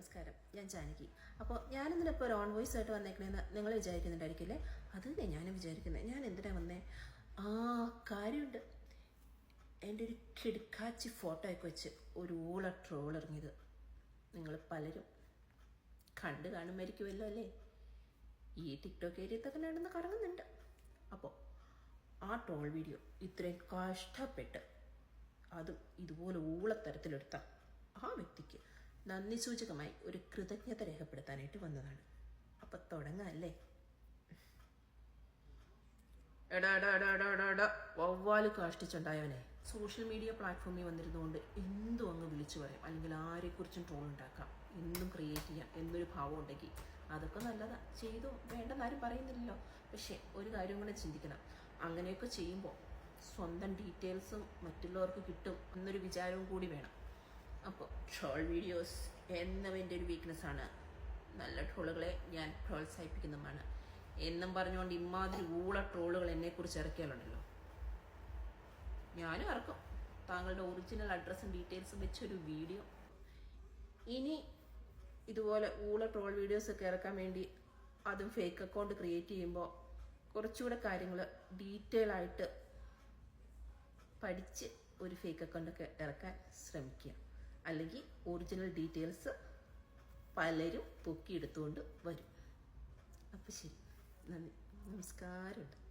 നമസ്കാരം. ഞാൻ ജാനകി. അപ്പോൾ ഞാനിന്നിപ്പോൾ ഒരു ഓൺ വോയിസ് ആയിട്ട് വന്നേക്കണേന്ന് നിങ്ങൾ വിചാരിക്കുന്നുണ്ടായിരിക്കില്ലേ? അത് തന്നെ ഞാനും വിചാരിക്കുന്നത് ഞാൻ എന്തിനാ വന്നേ? ആ കാര്യമുണ്ട് എന്റെ ഒരു കിടുക്കാച്ചി ഫോട്ടോ ഒക്കെ വെച്ച് ഒരു ഊള ട്രോൾ ഇറങ്ങിയത്. നിങ്ങൾ പലരും കണ്ട് കാണുമായിരിക്കുമല്ലോ അല്ലേ? ഈ ടിക്ടോക്ക് ഏരിയത്തൊക്കെ നടന്ന് കറങ്ങുന്നുണ്ട്. അപ്പോൾ ആ ട്രോൾ വീഡിയോ ഇത്രയും കഷ്ടപ്പെട്ട് അതും ഇതുപോലെ ഊളത്തരത്തിലെടുത്ത ആ വ്യക്തിക്ക് നന്ദി സൂചകമായി ഒരു കൃതജ്ഞത രേഖപ്പെടുത്താനായിട്ട് വന്നതാണ്. അപ്പൊ തുടങ്ങാം അല്ലേ? വവ്വാൽ കാഷ്ടിച്ചുണ്ടായവനെ. സോഷ്യൽ മീഡിയ പ്ലാറ്റ്ഫോമിൽ വന്നിരുന്നുകൊണ്ട് എന്തും അങ്ങ് വിളിച്ചു പറയാം. അല്ലെങ്കിൽ ആരെക്കുറിച്ചും ട്രോൾ ഉണ്ടാക്കാം. എന്തും ക്രിയേറ്റ് ചെയ്യാം എന്നൊരു ഭാവം ഉണ്ടെങ്കിൽ അതൊക്കെ നല്ലതാ. ചെയ്തു? വേണ്ടെന്ന് ആരും പറയുന്നില്ലല്ലോ. പക്ഷെ ഒരു കാര്യം കൂടെ ചിന്തിക്കണം. അങ്ങനെയൊക്കെ ചെയ്യുമ്പോൾ സ്വന്തം ഡീറ്റെയിൽസും മറ്റുള്ളവർക്ക് കിട്ടും എന്നൊരു വിചാരവും കൂടി വേണം. അപ്പോൾ ട്രോൾ വീഡിയോസ് എന്നവന്റെ ഒരു വീക്ക്നെസ് ആണ്. നല്ല ട്രോളുകളെ ഞാൻ പ്രോത്സാഹിപ്പിക്കുന്നതുമാണ്. എന്നും പറഞ്ഞുകൊണ്ട് ഇമാതിരി ഊള ട്രോളുകൾ എന്നെക്കുറിച്ച് ഇറക്കിയാലുണ്ടല്ലോ. ഞാനും ഇറക്കും. താങ്കളുടെ ഒറിജിനൽ അഡ്രസ്സും ഡീറ്റെയിൽസും വെച്ചൊരു വീഡിയോ ഇനി ഇതുപോലെ ഊള ട്രോൾ വീഡിയോസ് ഒക്കെ ഇറക്കാൻ വേണ്ടി അതും ഫേക്ക് അക്കൗണ്ട് ക്രിയേറ്റ് ചെയ്യുമ്പോൾ കുറച്ചുകൂടെ കാര്യങ്ങൾ ഡീറ്റെയിൽ ആയിട്ട് പഠിച്ച് ഒരു ഫേക്ക് അക്കൗണ്ടൊക്കെ ഇറക്കാൻ ശ്രമിക്കുക. അല്ലെങ്കിൽ ഒറിജിനൽ ഡീറ്റെയിൽസ് പലരും പൊക്കിയെടുത്തുകൊണ്ട് വരും. അപ്പം ശരി. നന്ദി. നമസ്കാരമുണ്ട്.